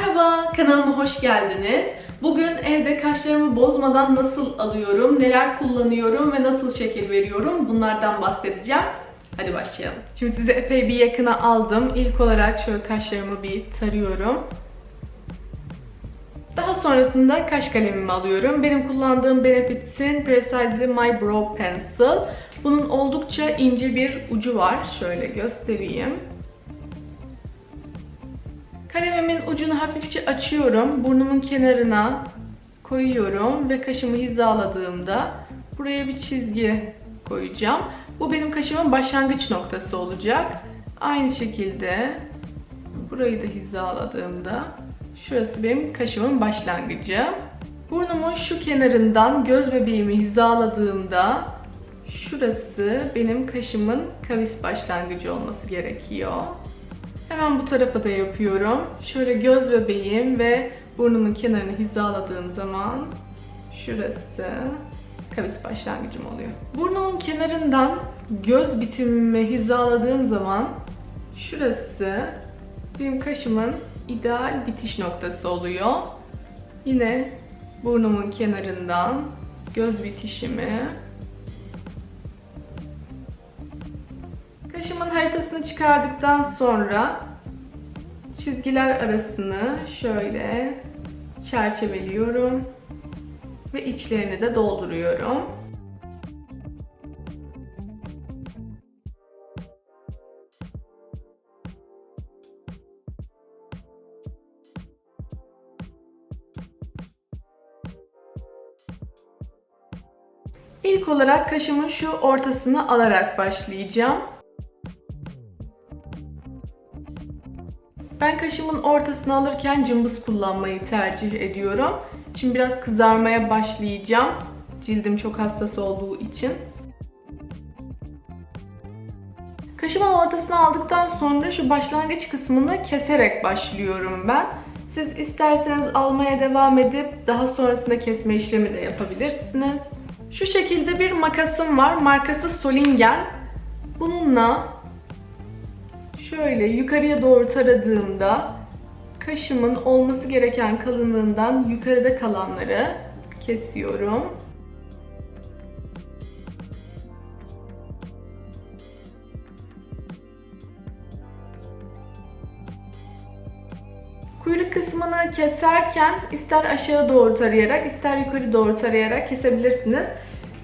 Merhaba, kanalıma hoş geldiniz. Bugün evde kaşlarımı bozmadan nasıl alıyorum, neler kullanıyorum ve nasıl şekil veriyorum bunlardan bahsedeceğim. Hadi başlayalım. Şimdi size epey bir yakına aldım. İlk olarak şöyle kaşlarımı bir tarıyorum. Daha sonrasında kaş kalemimi alıyorum. Benim kullandığım Benefit'in Precisely My Brow Pencil. Bunun oldukça ince bir ucu var. Şöyle göstereyim. Kalemimin ucunu hafifçe açıyorum. Burnumun kenarına koyuyorum ve kaşımı hizaladığımda buraya bir çizgi koyacağım. Bu benim kaşımın başlangıç noktası olacak. Aynı şekilde burayı da hizaladığımda şurası benim kaşımın başlangıcı. Burnumun şu kenarından göz bebeğimi hizaladığımda şurası benim kaşımın kavis başlangıcı olması gerekiyor. Hemen bu tarafa da yapıyorum. Şöyle göz bebeğim ve burnumun kenarını hizaladığım zaman şurası kavis başlangıcım oluyor. Burnumun kenarından göz bitimimi hizaladığım zaman şurası benim kaşımın ideal bitiş noktası oluyor. Yine burnumun kenarından göz bitişimi Kaşımın haritasını çıkardıktan sonra çizgiler arasını şöyle çerçeveliyorum ve içlerini de dolduruyorum. İlk olarak kaşımın şu ortasını alarak başlayacağım. Ben kaşımın ortasını alırken cımbız kullanmayı tercih ediyorum. Şimdi biraz kızarmaya başlayacağım. Cildim çok hassas olduğu için. Kaşımın ortasını aldıktan sonra şu başlangıç kısmını keserek başlıyorum ben. Siz isterseniz almaya devam edip daha sonrasında kesme işlemi de yapabilirsiniz. Şu şekilde bir makasım var. Markası Solingen. Bununla şöyle yukarıya doğru taradığımda kaşımın olması gereken kalınlığından yukarıda kalanları kesiyorum. Kuyruk kısmını keserken ister aşağı doğru tarayarak ister yukarı doğru tarayarak kesebilirsiniz.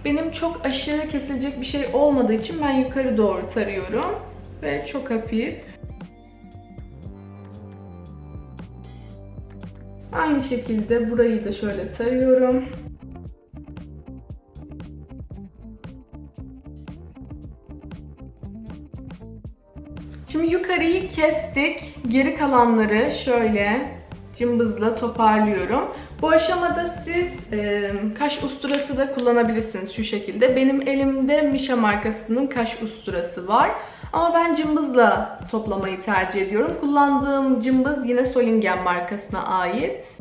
Benim çok aşırı kesilecek bir şey olmadığı için ben yukarı doğru tarıyorum ve çok hafif. Aynı şekilde burayı da şöyle tarıyorum. Şimdi yukarıyı kestik. Geri kalanları şöyle cımbızla toparlıyorum. Bu aşamada siz e, kaş usturası da kullanabilirsiniz şu şekilde. Benim elimde Misha markasının kaş usturası var. Ama ben cımbızla toplamayı tercih ediyorum. Kullandığım cımbız yine Solingen markasına ait.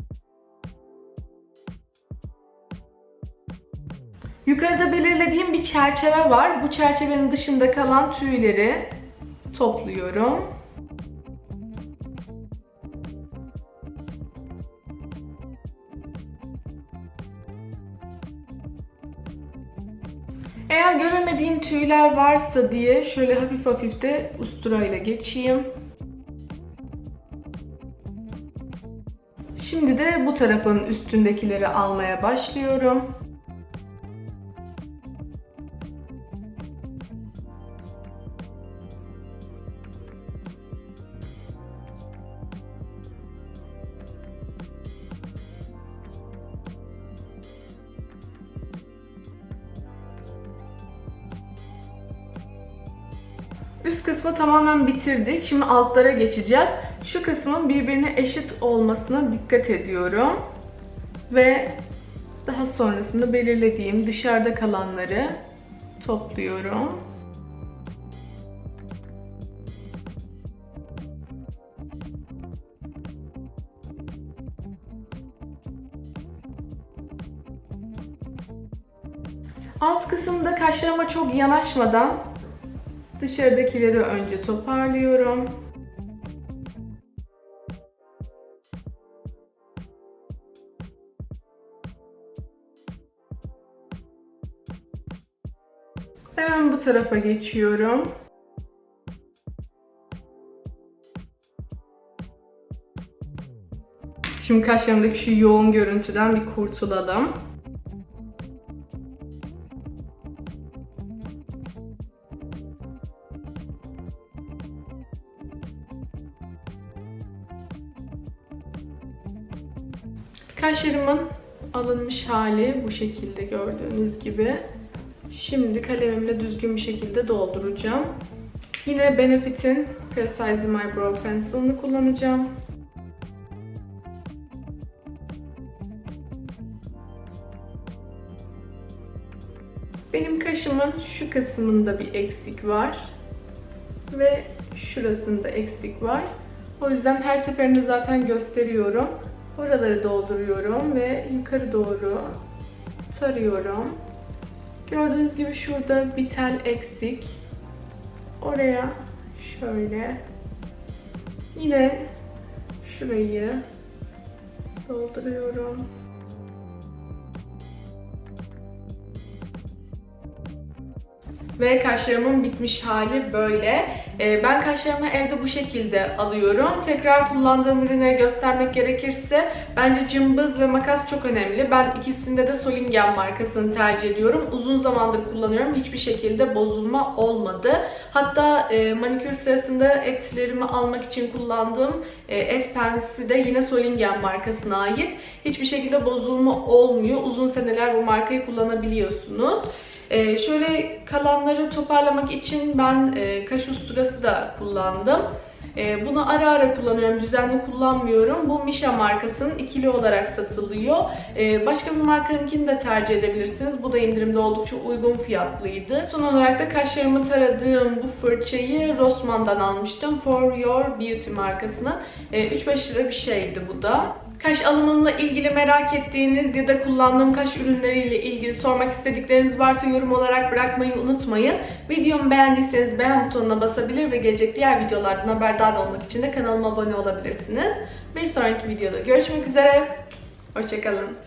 Yukarıda belirlediğim bir çerçeve var. Bu çerçevenin dışında kalan tüyleri topluyorum. Eğer göremediğim tüyler varsa diye şöyle hafif hafif de usturayla geçeyim. Şimdi de bu tarafın üstündekileri almaya başlıyorum. Üst kısmı tamamen bitirdik. Şimdi altlara geçeceğiz. Şu kısmın birbirine eşit olmasına dikkat ediyorum. Ve daha sonrasında belirlediğim dışarıda kalanları topluyorum. Alt kısımda kaşlarıma çok yanaşmadan Dışarıdakileri önce toparlıyorum. Hemen bu tarafa geçiyorum. Şimdi kaşlarımdaki şu yoğun görüntüden bir kurtulalım. Kaşlarımın alınmış hali bu şekilde gördüğünüz gibi. Şimdi kalemimle düzgün bir şekilde dolduracağım. Yine Benefit'in Precise My Brow Pencil'ını kullanacağım. Benim kaşımın şu kısmında bir eksik var. Ve şurasında eksik var. O yüzden her seferinde zaten gösteriyorum. Oraları dolduruyorum ve yukarı doğru sarıyorum. Gördüğünüz gibi şurada bir tel eksik. Oraya şöyle yine şurayı dolduruyorum. Ve kaşlarımın bitmiş hali böyle. Ee, ben kaşlarımı evde bu şekilde alıyorum. Tekrar kullandığım ürünleri göstermek gerekirse bence cımbız ve makas çok önemli. Ben ikisinde de Solingen markasını tercih ediyorum. Uzun zamandır kullanıyorum. Hiçbir şekilde bozulma olmadı. Hatta e, manikür sırasında etlerimi almak için kullandığım e, et pensi de yine Solingen markasına ait. Hiçbir şekilde bozulma olmuyor. Uzun seneler bu markayı kullanabiliyorsunuz. Ee, şöyle kalanları toparlamak için ben e, kaş usturası da kullandım. E, bunu ara ara kullanıyorum, düzenli kullanmıyorum. Bu Misha markasının ikili olarak satılıyor. E, başka bir markanınkini de tercih edebilirsiniz. Bu da indirimde oldukça uygun fiyatlıydı. Son olarak da kaşlarımı taradığım bu fırçayı Rossmann'dan almıştım. For Your Beauty markasının. E, 3-5 lira bir şeydi bu da. Kaş alımımla ilgili merak ettiğiniz ya da kullandığım kaş ürünleriyle ilgili sormak istedikleriniz varsa yorum olarak bırakmayı unutmayın. Videomu beğendiyseniz beğen butonuna basabilir ve gelecek diğer videolardan haberdar olmak için de kanalıma abone olabilirsiniz. Bir sonraki videoda görüşmek üzere. Hoşçakalın.